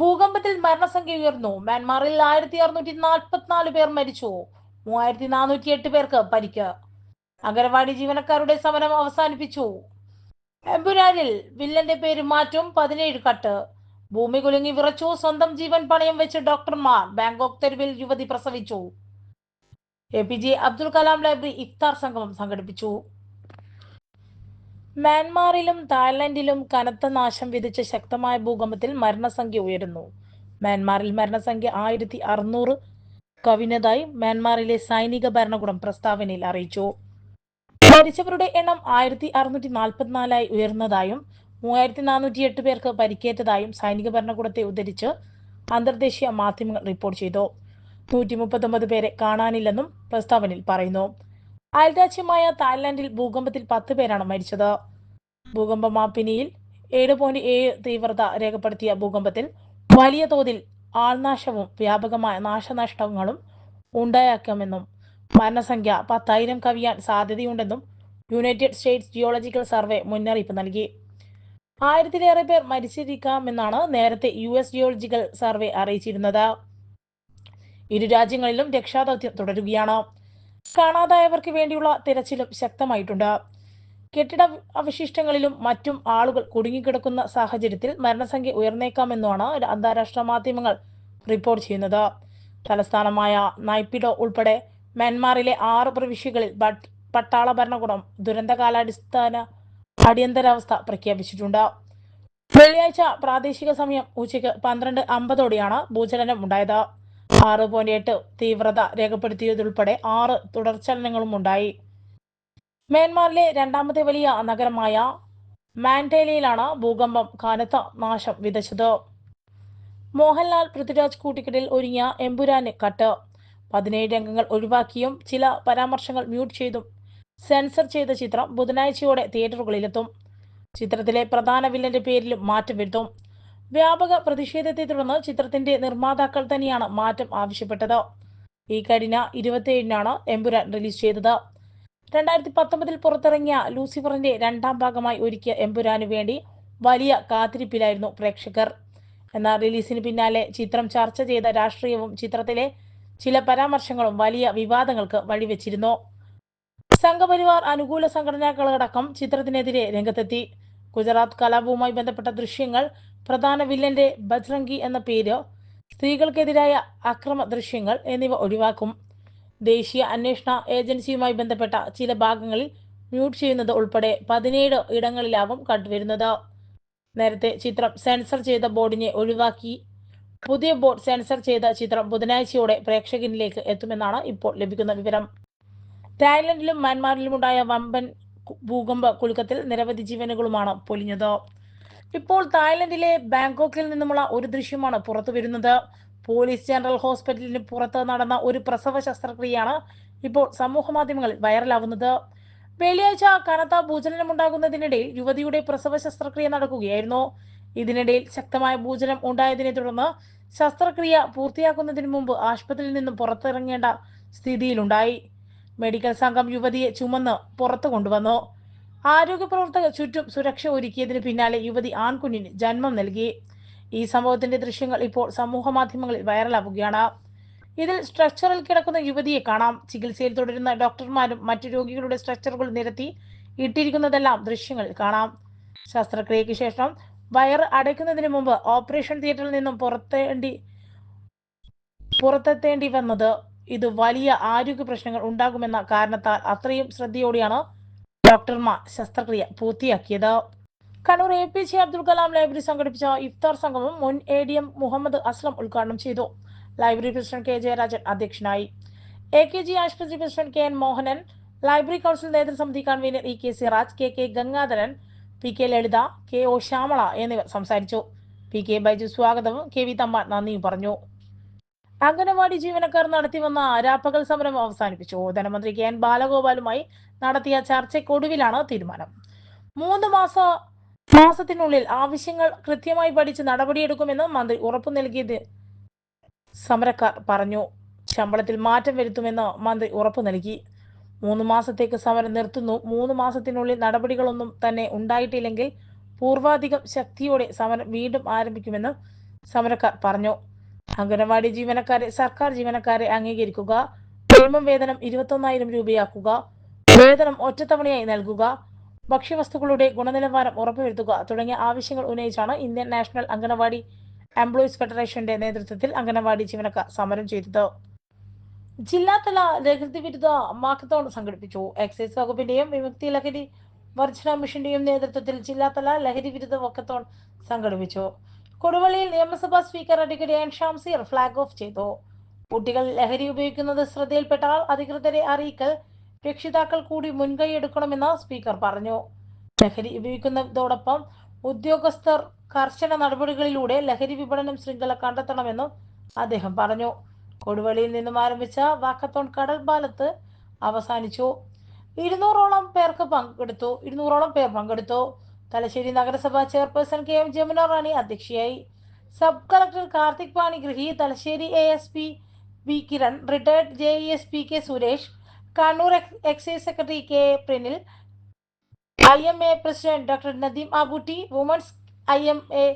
ഭൂകമ്പത്തിൽ മരണസംഖ്യ ഉയർന്നു. മ്യാൻമാറിൽ ആയിരത്തി അറുന്നൂറ്റി നാൽപ്പത്തിനാല് പേർ മരിച്ചു. മൂവായിരത്തി നാനൂറ്റി എട്ട് പേർക്ക് പരിക്ക്. അംഗനവാടി ജീവനക്കാരുടെ സമരം അവസാനിപ്പിച്ചു. എമ്പുരാനിൽ വില്ലന്റെ പേര് മാറ്റും പതിനേഴ് കട്ട്. ഭൂമി കുലുങ്ങി വിറച്ചു. സ്വന്തം ജീവൻ പണയം വെച്ച് ഡോക്ടർമാർ ബാങ്കോക്ക് തെരുവിൽ യുവതി പ്രസവിച്ചു. A P J Abdul Kalam library ഇഫ്താർ സംഗമം സംഘടിപ്പിച്ചു. മ്യാൻമാറിലും തായ്ലൻഡിലും കനത്ത നാശം വിധിച്ച ശക്തമായ ഭൂകമ്പത്തിൽ മരണസംഖ്യ ഉയരുന്നു. മ്യാൻമാറിൽ മരണസംഖ്യ ആയിരത്തി അറുന്നൂറ് കവിഞ്ഞതായി മ്യാൻമാറിലെ സൈനിക ഭരണകൂടം പ്രസ്താവനയിൽ അറിയിച്ചു. മരിച്ചവരുടെ എണ്ണം ആയിരത്തി അറുന്നൂറ്റി നാൽപ്പത്തിനാലായി ഉയർന്നതായും മൂവായിരത്തി നാനൂറ്റി എട്ട് പേർക്ക് പരിക്കേറ്റതായും സൈനിക ഭരണകൂടത്തെ ഉദ്ധരിച്ച് അന്തർദേശീയ മാധ്യമങ്ങൾ റിപ്പോർട്ട് ചെയ്തു. നൂറ്റി മുപ്പത്തൊമ്പത് പേരെ കാണാനില്ലെന്നും പ്രസ്താവനയിൽ പറയുന്നു. അയൽരാജ്യമായ തായ്ലാന്റിൽ ഭൂകമ്പത്തിൽ പത്ത് പേരാണ് മരിച്ചത്. ഭൂകമ്പ മാപ്പിനിയിൽ ഏഴ് പോയിന്റ് ഏഴ് തീവ്രത രേഖപ്പെടുത്തിയ ഭൂകമ്പത്തിൽ വലിയ തോതിൽ ആൾനാശവും വ്യാപകമായ നാശനഷ്ടങ്ങളും ഉണ്ടായേക്കാമെന്നും മരണസംഖ്യ പത്തായിരം കവിയാൻ സാധ്യതയുണ്ടെന്നും യുണൈറ്റഡ് സ്റ്റേറ്റ്സ് ജിയോളജിക്കൽ സർവേ മുന്നറിയിപ്പ് നൽകി. ആയിരത്തിലേറെ പേർ മരിച്ചിരിക്കാമെന്നാണ് നേരത്തെ യു എസ് ജിയോളജിക്കൽ സർവേ അറിയിച്ചിരുന്നത്. ഇരു രാജ്യങ്ങളിലും രക്ഷാദൗത്യം തുടരുകയാണ്. കാണാതായവർക്ക് വേണ്ടിയുള്ള തിരച്ചിലും ശക്തമായിട്ടുണ്ട്. കെട്ടിട അവശിഷ്ടങ്ങളിലും മറ്റും ആളുകൾ കുടുങ്ങിക്കിടക്കുന്ന സാഹചര്യത്തിൽ മരണസംഖ്യ ഉയർന്നേക്കാമെന്നാണ് അന്താരാഷ്ട്ര മാധ്യമങ്ങൾ റിപ്പോർട്ട് ചെയ്യുന്നത്. തലസ്ഥാനമായ നൈപ്പിഡോ ഉൾപ്പെടെ മ്യാൻമാറിലെ ആറ് പ്രവിശ്യകളിൽ പട്ടാള ഭരണകൂടം ദുരന്തകാലാടിസ്ഥാന അടിയന്തരാവസ്ഥ പ്രഖ്യാപിച്ചിട്ടുണ്ട്. വെള്ളിയാഴ്ച പ്രാദേശിക സമയം ഉച്ചയ്ക്ക് പന്ത്രണ്ട് അമ്പതോടെയാണ് ഭൂചലനം ഉണ്ടായത്. ആറ് പോയിന്റ് എട്ട് തീവ്രത രേഖപ്പെടുത്തിയതുൾപ്പെടെ ആറ് തുടർചലനങ്ങളും ഉണ്ടായി മ്യാൻമാറിലെ രണ്ടാമത്തെ വലിയ നഗരമായ മാൻഡേലയിലാണ് ഭൂകമ്പം കനത്ത നാശം വിതച്ചത്. മോഹൻലാൽ പൃഥ്വിരാജ് കൂട്ടിക്കെട്ടിൽ ഒരുങ്ങിയ എമ്പുരാന് കട്ട്. പതിനേഴ് രംഗങ്ങൾ ഒഴിവാക്കിയും ചില പരാമർശങ്ങൾ മ്യൂട്ട് ചെയ്തും സെൻസർ ചെയ്ത ചിത്രം ബുധനാഴ്ചയോടെ തിയേറ്ററുകളിലെത്തും. ചിത്രത്തിലെ പ്രധാന വില്ലന്റെ പേരിലും മാറ്റം വരുത്തും. വ്യാപക പ്രതിഷേധത്തെ തുടർന്ന് ചിത്രത്തിന്റെ നിർമ്മാതാക്കൾ തന്നെയാണ് മാറ്റം ആവശ്യപ്പെട്ടത്. ഈ കഴിഞ്ഞ ഇരുപത്തിയേഴിനാണ് എമ്പുരാൻ റിലീസ് ചെയ്തത്. രണ്ടായിരത്തി പത്തൊമ്പതിൽ പുറത്തിറങ്ങിയ ലൂസിഫറിന്റെ രണ്ടാം ഭാഗമായി ഒരുക്കിയ എമ്പുരാനു വേണ്ടി വലിയ കാത്തിരിപ്പിലായിരുന്നു പ്രേക്ഷകർ. എന്നാൽ റിലീസിന് പിന്നാലെ ചിത്രം ചർച്ച ചെയ്ത രാഷ്ട്രീയവും ചിത്രത്തിലെ ചില പരാമർശങ്ങളും വലിയ വിവാദങ്ങൾക്ക് വഴിവെച്ചിരുന്നു. സംഘപരിവാർ അനുകൂല സംഘടനകളടക്കം ചിത്രത്തിനെതിരെ രംഗത്തെത്തി. ഗുജറാത്ത് കലാപവുമായി ബന്ധപ്പെട്ട ദൃശ്യങ്ങൾ പ്രധാന വില്ലന്റെ ബജ്രംഗി എന്ന പേര് സ്ത്രീകൾക്കെതിരായ അക്രമ ദൃശ്യങ്ങൾ എന്നിവ ഒഴിവാക്കും. ദേശീയ അന്വേഷണ ഏജൻസിയുമായി ബന്ധപ്പെട്ട ചില ഭാഗങ്ങളിൽ മ്യൂട്ട് ചെയ്യുന്നത് ഉൾപ്പെടെ പതിനേഴ് ഇടങ്ങളിലാകും കണ്ടുവരുന്നത്. നേരത്തെ ചിത്രം സെൻസർ ചെയ്ത ബോർഡിനെ ഒഴിവാക്കി. പുതിയ ബോർഡ് സെൻസർ ചെയ്ത ചിത്രം ബുധനാഴ്ചയോടെ പ്രേക്ഷകനിലേക്ക് എത്തുമെന്നാണ് ഇപ്പോൾ ലഭിക്കുന്ന വിവരം. തായ്ലൻഡിലും മ്യാൻമാറിലുമുണ്ടായ വമ്പൻ ഭൂകമ്പ കുലുക്കത്തിൽ നിരവധി ജീവനുകളുമാണ് പൊലിഞ്ഞത്. ഇപ്പോൾ തായ്ലൻഡിലെ ബാങ്കോക്കിൽ നിന്നുമുള്ള ഒരു ദൃശ്യമാണ് പുറത്തു വരുന്നത്. പോലീസ് ജനറൽ ഹോസ്പിറ്റലിന് പുറത്ത് നടന്ന ഒരു പ്രസവ ശസ്ത്രക്രിയയാണ് ഇപ്പോൾ സമൂഹ മാധ്യമങ്ങളിൽ വൈറലാവുന്നത്. വെള്ളിയാഴ്ച കനത്ത ഭൂചലനമുണ്ടാകുന്നതിനിടയിൽ യുവതിയുടെ പ്രസവ ശസ്ത്രക്രിയ നടക്കുകയായിരുന്നു. ഇതിനിടയിൽ ശക്തമായ ഭൂചലം ഉണ്ടായതിനെ തുടർന്ന് ശസ്ത്രക്രിയ പൂർത്തിയാക്കുന്നതിന് മുമ്പ് ആശുപത്രിയിൽ നിന്നും പുറത്തിറങ്ങേണ്ട സ്ഥിതിയിലുണ്ടായി. മെഡിക്കൽ സംഘം യുവതിയെ ചുമന്ന് പുറത്തു കൊണ്ടുവന്നു. ആരോഗ്യ പ്രവർത്തകർ ചുറ്റും സുരക്ഷ ഒരുക്കിയതിന് പിന്നാലെ യുവതി ആൺകുഞ്ഞിന് ജന്മം നൽകി. ഈ സംഭവത്തിന്റെ ദൃശ്യങ്ങൾ ഇപ്പോൾ സമൂഹ മാധ്യമങ്ങളിൽ വൈറലാവുകയാണ്. ഇതിൽ സ്ട്രക്ചറിൽ കിടക്കുന്ന യുവതിയെ കാണാം. ചികിത്സയിൽ തുടരുന്ന ഡോക്ടർമാരും മറ്റു രോഗികളുടെ സ്ട്രക്ചറുകൾ നിരത്തി ഇട്ടിരിക്കുന്നതെല്ലാം ദൃശ്യങ്ങളിൽ കാണാം. ശസ്ത്രക്രിയയ്ക്ക് ശേഷം വയർ അടയ്ക്കുന്നതിന് മുമ്പ് ഓപ്പറേഷൻ തിയേറ്ററിൽ നിന്നും പുറത്തേണ്ടി പുറത്തെത്തേണ്ടി വന്നത്. ഇത് വലിയ ആരോഗ്യ പ്രശ്നങ്ങൾ ഉണ്ടാകുമെന്ന കാരണത്താൽ അത്രയും ശ്രദ്ധയോടെയാണ് ഡോക്ടർമാർ ശസ്ത്രക്രിയ പൂർത്തിയാക്കിയത്. Kannur A P J Abdul Kalam library സംഘടിപ്പിച്ച ഇഫ്താർ സംഗമം മുൻ A D M Muhammad Aslam ഉദ്ഘാടനം ചെയ്തു. ലൈബ്രറി പ്രസിഡന്റ് കെ ജയരാജൻ അധ്യക്ഷനായി. എ കെ ജി ആശുപത്രി president K N Mohanan library council നേതൃസമിതി convener E K Siraj K K Gangadharan P K Lalitha K O Shyamala എന്നിവർ സംസാരിച്ചു. പി കെ ബൈജു സ്വാഗതവും K V Thamman നന്ദിയും പറഞ്ഞു. അംഗനവാടി ജീവനക്കാർ നടത്തിവന്ന രാപ്പകൽ സമരം അവസാനിപ്പിച്ചു. ധനമന്ത്രി കെ എൻ ബാലഗോപാലുമായി നടത്തിയ ചർച്ചയ്ക്കൊടുവിലാണ് തീരുമാനം. മൂന്ന് മാസ മാസത്തിനുള്ളിൽ ആവശ്യങ്ങൾ കൃത്യമായി പഠിച്ച് നടപടിയെടുക്കുമെന്ന് മന്ത്രി ഉറപ്പു നൽകിയത് സമരക്കാർ പറഞ്ഞു. ശമ്പളത്തിൽ മാറ്റം വരുത്തുമെന്ന് മന്ത്രി ഉറപ്പു നൽകി. മൂന്ന് മാസത്തേക്ക് സമരം നിർത്തുന്നു. മൂന്ന് മാസത്തിനുള്ളിൽ നടപടികളൊന്നും തന്നെ ഉണ്ടായിട്ടില്ലെങ്കിൽ പൂർവാധികം ശക്തിയോടെ സമരം വീണ്ടും ആരംഭിക്കുമെന്ന് സമരക്കാർ പറഞ്ഞു. അംഗനവാടി ജീവനക്കാരെ സർക്കാർ ജീവനക്കാരെ അംഗീകരിക്കുക. മിനിമം വേതനം ഇരുപത്തൊന്നായിരം രൂപയാക്കുക. വേതനം ഒറ്റത്തവണയായി നൽകുക. ഭക്ഷ്യവസ്തുക്കളുടെ ഗുണനിലവാരം ഉറപ്പുവരുത്തുക തുടങ്ങിയ ആവശ്യങ്ങൾ ഉന്നയിച്ചാണ് ഇന്ത്യൻ നാഷണൽ അംഗനവാടി എംപ്ലോയീസ് ഫെഡറേഷന്റെ നേതൃത്വത്തിൽ അംഗനവാടി ജീവനക്കാർ സമരം ചെയ്തത്. ജില്ലാതല ലഹരി വിരുദ്ധ മാക്കത്തോൺ സംഘടിപ്പിച്ചു. എക്സൈസ് വകുപ്പിന്റെയും വിമുക്തി ലഹരി വർജന മിഷന്റെയും നേതൃത്വത്തിൽ ജില്ലാതല ലഹരി വിരുദ്ധ വക്കത്തോൺ സംഘടിപ്പിച്ചു. കൊടുവള്ളിയിൽ നിയമസഭാ speaker advocate N Shamseer flag off ചെയ്തു. കുട്ടികൾ ലഹരി ഉപയോഗിക്കുന്നത് ശ്രദ്ധയിൽപ്പെട്ടാൽ അധികൃതരെ അറിയിക്കൽ രക്ഷിതാക്കൾ കൂടി മുൻകൈ എടുക്കണമെന്ന് സ്പീക്കർ പറഞ്ഞു. ലഹരി ഉപയോഗിക്കുന്നതോടൊപ്പം ഉദ്യോഗസ്ഥർ കർശന നടപടികളിലൂടെ ലഹരി വിപണനം ശൃംഖല കണ്ടെത്തണമെന്നും അദ്ദേഹം പറഞ്ഞു. കൊടുവള്ളിയിൽ നിന്നും ആരംഭിച്ച വാക്കത്തോൺ കടൽ പാലത്ത് അവസാനിച്ചു. ഇരുന്നൂറോളം പേർക്ക് പങ്കെടുത്തു. ഇരുന്നൂറോളം പേർ പങ്കെടുത്തു. തലശ്ശേരി നഗരസഭാ chairperson K M Jamuna Rani അധ്യക്ഷയായി. Sub collector Karthik Panigrahi Thalassery A S P V Kiran retired J E S P K Suresh Kannur ex excise secretary K Prinil I M A president doctor Nadeem Abutty women's I M A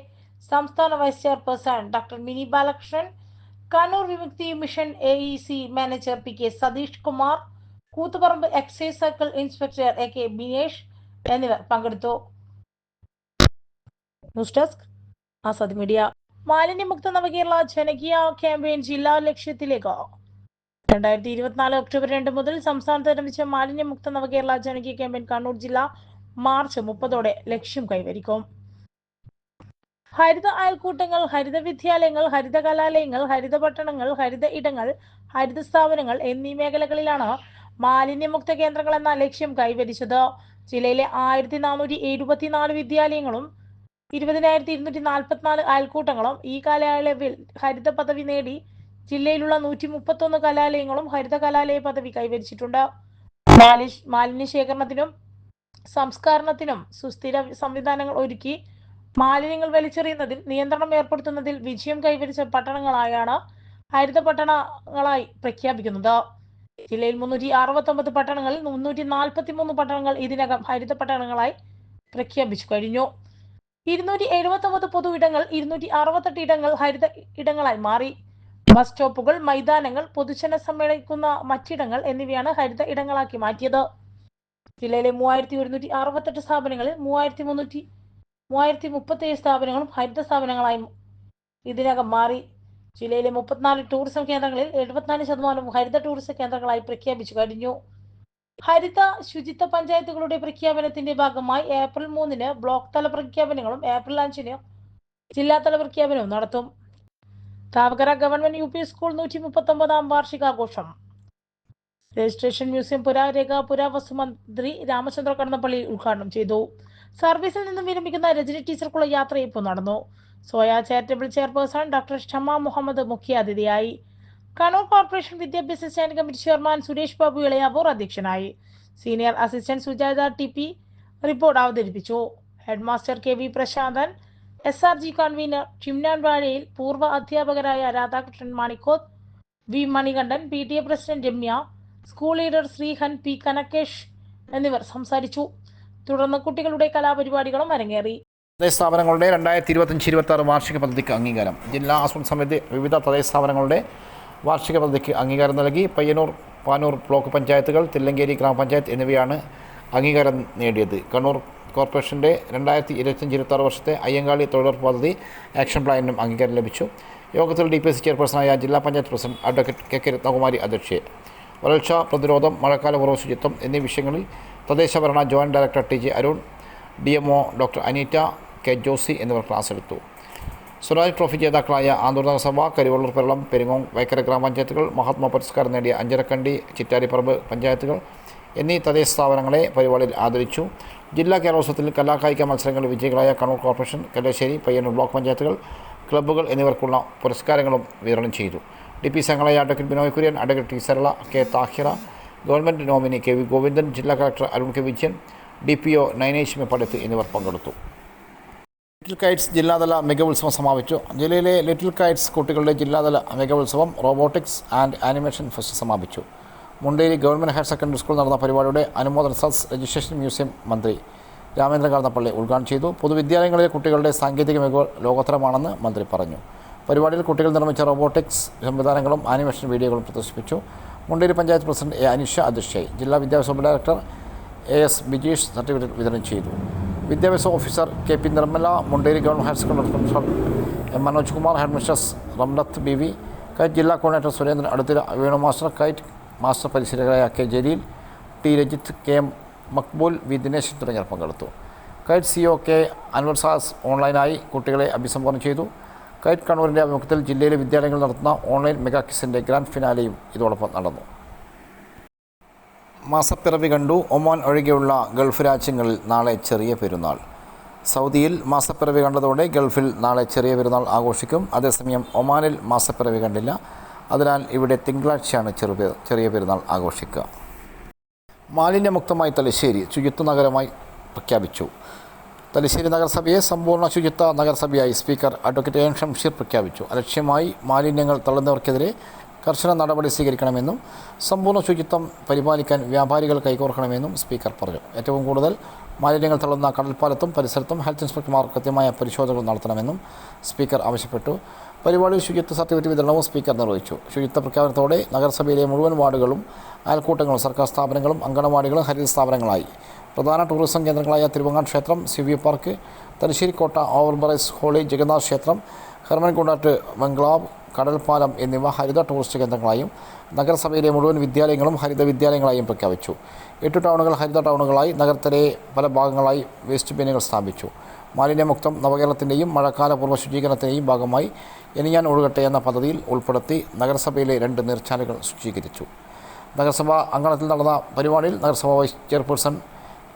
സംസ്ഥാന vice chairperson doctor Mini Balakrishnan Kannur Vimukthi mission A E C manager P K Satheesh Kumar Koothuparamba excise circle inspector A K Binesh എന്നിവർ പങ്കെടുത്തു. News desk Azad media. മാലിന്യമുക്ത നവകേരള ജനകീയ campaign ജില്ലാ ലക്ഷ്യത്തിലേക്ക്. രണ്ടായിരത്തി ഇരുപത്തിനാല് ഒക്ടോബർ രണ്ട് മുതൽ സംസ്ഥാനത്ത് ആരംഭിച്ച മാലിന്യമുക്ത നവകേരള ജനകീയ ക്യാമ്പയിൻ കണ്ണൂർ ജില്ല മാർച്ച് മുപ്പതോടെ ലക്ഷ്യം കൈവരിക്കും. ഹരിത അയൽക്കൂട്ടങ്ങൾ ഹരിത വിദ്യാലയങ്ങൾ ഹരിത കലാലയങ്ങൾ ഹരിത പട്ടണങ്ങൾ ഹരിത ഇടങ്ങൾ ഹരിത സ്ഥാപനങ്ങൾ എന്നീ മേഖലകളിലാണ് മാലിന്യമുക്ത കേന്ദ്രങ്ങൾ എന്ന ലക്ഷ്യം കൈവരിച്ചത്. ജില്ലയിലെ ആയിരത്തി നാനൂറ്റി എഴുപത്തിനാല് വിദ്യാലയങ്ങളും ഇരുപതിനായിരത്തി ഇരുന്നൂറ്റി നാൽപ്പത്തിനാല് അയൽക്കൂട്ടങ്ങളും ഈ കാലയളവിൽ ഹരിത പദവി നേടി ജില്ലയിലുള്ള നൂറ്റി മുപ്പത്തൊന്ന് കലാലയങ്ങളും ഹരിത കലാലയ പദവി കൈവരിച്ചിട്ടുണ്ട്. മാലിഷ് മാലിന്യ ശേഖരണത്തിനും സംസ്കരണത്തിനും സുസ്ഥിര സംവിധാനങ്ങൾ ഒരുക്കി മാലിന്യങ്ങൾ വലിച്ചെറിയുന്നതിൽ നിയന്ത്രണം ഏർപ്പെടുത്തുന്നതിൽ വിജയം കൈവരിച്ച പട്ടണങ്ങളായാണ് ഹരിത പട്ടണങ്ങളായി പ്രഖ്യാപിക്കുന്നത്. ജില്ലയിൽ മുന്നൂറ്റി അറുപത്തി ഒമ്പത് പട്ടണങ്ങളിൽ മുന്നൂറ്റി നാൽപ്പത്തി മൂന്ന് പട്ടണങ്ങൾ ഇതിനകം ഹരിത പട്ടണങ്ങളായി പ്രഖ്യാപിച്ചു കഴിഞ്ഞു. ഇരുന്നൂറ്റി എഴുപത്തി ഒമ്പത് പൊതു ഇടങ്ങൾ ഇരുന്നൂറ്റി അറുപത്തെട്ട് ഇടങ്ങൾ ഹരിത ഇടങ്ങളായി മാറി. ബസ് സ്റ്റോപ്പുകൾ മൈതാനങ്ങൾ പൊതുജന സമ്മേളിക്കുന്ന മറ്റിടങ്ങൾ എന്നിവയാണ് ഹരിത ഇടങ്ങളാക്കി മാറ്റിയത്. ജില്ലയിലെ മൂവായിരത്തി ഒരുന്നൂറ്റി അറുപത്തെട്ട് സ്ഥാപനങ്ങളിൽ മൂവായിരത്തി മുന്നൂറ്റി മൂവായിരത്തി മുപ്പത്തി ഏഴ് സ്ഥാപനങ്ങളും ഹരിത സ്ഥാപനങ്ങളായി ഇതിനകം മാറി. ജില്ലയിലെ മുപ്പത്തിനാല് ടൂറിസം കേന്ദ്രങ്ങളിൽ എഴുപത്തിനാല് ശതമാനവും ഹരിത ടൂറിസം കേന്ദ്രങ്ങളായി പ്രഖ്യാപിച്ചു കഴിഞ്ഞു. ഹരിത ശുചിത്വ പഞ്ചായത്തുകളുടെ പ്രഖ്യാപനത്തിന്റെ ഭാഗമായി ഏപ്രിൽ മൂന്നിന് ബ്ലോക്ക് തല പ്രഖ്യാപനങ്ങളും ഏപ്രിൽ അഞ്ചിന് ജില്ലാതല പ്രഖ്യാപനവും നടത്തും. Thavakkara government U P school നൂറ്റി മുപ്പത്തി ഒമ്പതാം വാർഷികാഘോഷം. രജിസ്ട്രേഷൻ മ്യൂസിയം പുരാരേഖ പുരാവസ്തു മന്ത്രി രാമചന്ദ്ര കടന്നപ്പള്ളി ഉദ്ഘാടനം ചെയ്തു. സർവീസിൽ നിന്നും വിരമിക്കുന്ന രജനി ടീച്ചർക്കുള്ള യാത്രയപ്പ് നടന്നു. Soya charitable chairperson doctor Shama Muhammad മുഖ്യാതിഥിയായി. കണ്ണൂർ കോർപ്പറേഷൻ വിദ്യാഭ്യാസ standing committee chairman Suresh Babu Elayavoor അധ്യക്ഷനായി. Senior assistant Sujatha T P report അവതരിപ്പിച്ചു. Headmaster K V Prasanthan S R G convener ചിംനാൻവാഴയിൽ പൂർവ അധ്യാപകരായ Radhakrishnan Manikoth V Manikandan P T A president Ramya school leader Sreehan P Kanakesh എന്നിവർ സംസാരിച്ചു. തുടർന്ന് കുട്ടികളുടെ കലാപരിപാടികളും അരങ്ങേറി. തദ്ദേശ സ്ഥാപനങ്ങളുടെ രണ്ടായിരത്തി ഇരുപത്തഞ്ച് ഇരുപത്തി ആറ് വാർഷിക പദ്ധതിക്ക് അംഗീകാരം. ജില്ലാ ആസൂത്രണ സമിതി വിവിധ തദ്ദേശ സ്ഥാപനങ്ങളുടെ വാർഷിക പദ്ധതിക്ക് അംഗീകാരം നൽകി പയ്യന്നൂർ പാനൂർ ബ്ലോക്ക് പഞ്ചായത്തുകൾ തില്ലങ്കേരി ഗ്രാമപഞ്ചായത്ത് എന്നിവയാണ് അംഗീകാരം നേടിയത്. കണ്ണൂർ കോർപ്പറേഷന്റെ രണ്ടായിരത്തി ഇരുപത്തഞ്ച് ഇരുപത്തി ആറ് വർഷത്തെ അയ്യങ്കാളി തൊഴിലുറപ്പ് പദ്ധതി ആക്ഷൻ പ്ലാനിനും അംഗീകാരം ലഭിച്ചു. യോഗത്തിൽ ഡി പി എസ് ചെയർപേഴ്സണായ ജില്ലാ panchayat president advocate K K Ratnakumari അധ്യക്ഷയെ. വരൾച്ച പ്രതിരോധം മഴക്കാല കുറവ് ശുചിത്വം എന്നീ വിഷയങ്ങളിൽ തദ്ദേശഭരണ joint director T J Arun D M doctor Aneeta K Josy എന്നിവർ ക്ലാസ് എടുത്തു. സ്വരാജ് ട്രോഫി ജേതാക്കളായ ആന്തൂർ നഗരസഭ കരിവള്ളൂർ പെരളം പെരിങ്ങോം വൈക്കര ഗ്രാമപഞ്ചായത്തുകൾ മഹാത്മാ പുരസ്കാരം നേടിയ അഞ്ചരക്കണ്ടി ചിറ്റാരിപ്പറമ്പ് പഞ്ചായത്തുകൾ എന്നീ തദ്ദേശ സ്ഥാപനങ്ങളെ പരിപാടിയിൽ ആദരിച്ചു. ജില്ലാ കേരളോത്സവത്തിൽ കലാകായിക മത്സരങ്ങളിൽ വിജയികളായ കണ്ണൂർ കോർപ്പറേഷൻ കല്ലശ്ശേരി പയ്യന്നൂർ ബ്ലോക്ക് പഞ്ചായത്തുകൾ ക്ലബ്ബുകൾ എന്നിവർക്കുള്ള പുരസ്കാരങ്ങളും വിതരണം ചെയ്തു. D P സംഘങ്ങളായ advocate Binoy Kurian advocate T Sarala K Thahira government nominee K V Govindan ജില്ലാ collector Arun K Vijayan D P O Nainesh Meppadath എന്നിവർ പങ്കെടുത്തു. ലിറ്റിൽ കൈറ്റ്സ് ജില്ലാതല മികവുത്സവം സമാപിച്ചു. ജില്ലയിലെ ലിറ്റിൽ കൈറ്റ്സ് കുട്ടികളുടെ ജില്ലാതല മികവുത്സവം റോബോട്ടിക്സ് ആൻഡ് ആനിമേഷൻ ഫെസ്റ്റ് സമാപിച്ചു. Munderi government higher secondary school നടന്ന പരിപാടിയുടെ അനുമോദന സദസ് രജിസ്ട്രേഷൻ മ്യൂസിയം മന്ത്രി രാമേന്ദ്രൻ കടന്നപ്പള്ളി ഉദ്ഘാടനം ചെയ്തു. പൊതുവിദ്യാലയങ്ങളിലെ കുട്ടികളുടെ സാങ്കേതിക മികവ് ലോകോത്തരമാണെന്ന് മന്ത്രി പറഞ്ഞു. പരിപാടിയിൽ കുട്ടികൾ നിർമ്മിച്ച റോബോട്ടിക്സ് സംവിധാനങ്ങളും ആനിമേഷൻ വീഡിയോകളും പ്രദർശിപ്പിച്ചു. മുണ്ടേരി പഞ്ചായത്ത് പ്രസിഡന്റ് എ അനിഷ അധ്യക്ഷയായി. ജില്ലാ വിദ്യാഭ്യാസ director A S Bijeesh certificate വിതരണം ചെയ്തു. വിദ്യാഭ്യാസ officer K P Nirmala Munderi government higher secondary principal M Manoj Kumar head mistress Ramlath B V kite ജില്ലാ coordinator Surendran Aduthira Venu master kite master പരിശീലകരായ K Jaleel T Rajith K M Maqbool V Dinesh തുടങ്ങിയവർ പങ്കെടുത്തു. Kite CEO K Anwar Sas ഓൺലൈനായി കുട്ടികളെ അഭിസംബോധന ചെയ്തു. KITE കണ്ണൂരിന്റെ ആഭിമുഖ്യത്തിൽ ജില്ലയിലെ വിദ്യാലയങ്ങൾ നടത്തുന്ന ഓൺലൈൻ മെഗാ കിസിന്റെ ഗ്രാൻഡ് ഫിനാലെയും ഇതോടൊപ്പം നടന്നു. മാസപ്പിറവി കണ്ടു. ഒമാൻ ഒഴികെയുള്ള ഗൾഫ് രാജ്യങ്ങളിൽ നാളെ ചെറിയ പെരുന്നാൾ. സൗദിയിൽ മാസപ്പിറവി കണ്ടതോടെ ഗൾഫിൽ നാളെ ചെറിയ പെരുന്നാൾ ആഘോഷിക്കും. അതേസമയം ഒമാനിൽ മാസപ്പിറവി കണ്ടില്ല. അതിനാൽ ഇവിടെ തിങ്കളാഴ്ചയാണ് ചെറു ചെറിയ പെരുന്നാൾ ആഘോഷിക്കുക. മാലിന്യമുക്തമായി തലശ്ശേരി ശുചിത്വ നഗരമായി പ്രഖ്യാപിച്ചു. തലശ്ശേരി നഗരസഭയെ സമ്പൂർണ ശുചിത്വ നഗരസഭയായി സ്പീക്കർ അഡ്വക്കേറ്റ് എൻ ഷംഷീർ പ്രഖ്യാപിച്ചു. അലക്ഷ്യമായി മാലിന്യങ്ങൾ തള്ളുന്നവർക്കെതിരെ കർശന നടപടി സ്വീകരിക്കണമെന്നും സമ്പൂർണ ശുചിത്വം പരിപാലിക്കാൻ വ്യാപാരികൾ കൈകോർക്കണമെന്നും സ്പീക്കർ പറഞ്ഞു. ഏറ്റവും കൂടുതൽ മാലിന്യങ്ങൾ തള്ളുന്ന കടൽപ്പാലത്തും പരിസരത്തും ഹെൽത്ത് ഇൻസ്പെക്ടർമാർ കൃത്യമായ പരിശോധനകൾ നടത്തണമെന്നും സ്പീക്കർ ആവശ്യപ്പെട്ടു. പരിപാടിയിൽ ശുചിത്വ സർട്ടിഫിക്കറ്റ് വിതരണവും സ്പീക്കർ നിർവഹിച്ചു. ശുചിത്വ പ്രഖ്യാപനത്തോടെ നഗരസഭയിലെ മുഴുവൻ വാർഡുകളും അയൽക്കൂട്ടങ്ങളും സർക്കാർ സ്ഥാപനങ്ങളും അങ്കണവാടികളും ഹരിത സ്ഥാപനങ്ങളായി. പ്രധാന ടൂറിസം കേന്ദ്രങ്ങളായ തിരുവങ്ങാട് ക്ഷേത്രം സിവി പാർക്ക് തലശ്ശേരിക്കോട്ട ഓവർബ്രൈസ് ഹോളി ജഗന്നാഥ് ക്ഷേത്രം ഹെർമൻകുണ്ടാട്ട് ബംഗ്ലാവ് കടൽപ്പാലം എന്നിവ ഹരിത ടൂറിസ്റ്റ് കേന്ദ്രങ്ങളായും നഗരസഭയിലെ മുഴുവൻ വിദ്യാലയങ്ങളും ഹരിത വിദ്യാലയങ്ങളായും പ്രഖ്യാപിച്ചു. എട്ട് ടൗണുകൾ ഹരിത ടൗണുകളായി നഗരത്തിലെ പല ഭാഗങ്ങളായി വേസ്റ്റ് ബിന്നുകൾ സ്ഥാപിച്ചു. മാലിന്യമുക്തം നവകേരളത്തിന്റെയും മഴക്കാല പൂർവ ശുചീകരണത്തിന്റെയും ഭാഗമായി ഇനി ഞാൻ ഒഴുകട്ടെ എന്ന പദ്ധതിയിൽ ഉൾപ്പെടുത്തി നഗരസഭയിലെ രണ്ട് നീർച്ചാലുകൾ ശുചീകരിച്ചു. നഗരസഭ അങ്കണത്തിൽ നടന്ന പരിപാടിയിൽ നഗരസഭ vice chairperson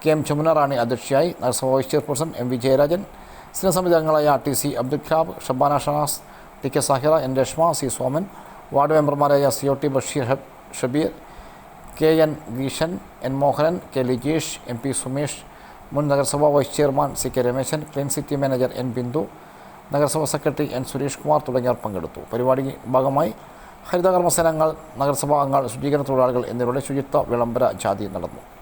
K M Jamuna Rani അധ്യക്ഷയായി നഗരസഭാ vice chairperson M V Jayarajan സ്ഥിരസമിതി അംഗങ്ങളായ T C Abdul Khab Shabana Shanas T K Sahira N Reshma C Soman ward മെമ്പർമാരായ C O T Basheer Shabeer K N Geeshan N. Mohanan K. Lijeesh M. P. Sumesh മുൻ നഗരസഭാ vice chairman C. K. Rameshan clean city manager N. Bindu നഗരസഭാ secretary N. Suresh Kumar തുടങ്ങിയവർ പങ്കെടുത്തു. പരിപാടി ഭാഗമായി ഹരിതകർമ്മസേനങ്ങൾ നഗരസഭാ അംഗങ്ങൾ ശുചീകരണ തൊഴിലാളികൾ എന്നിവരുടെ ശുചിത്വ വിളംബര ജാതി നടന്നു.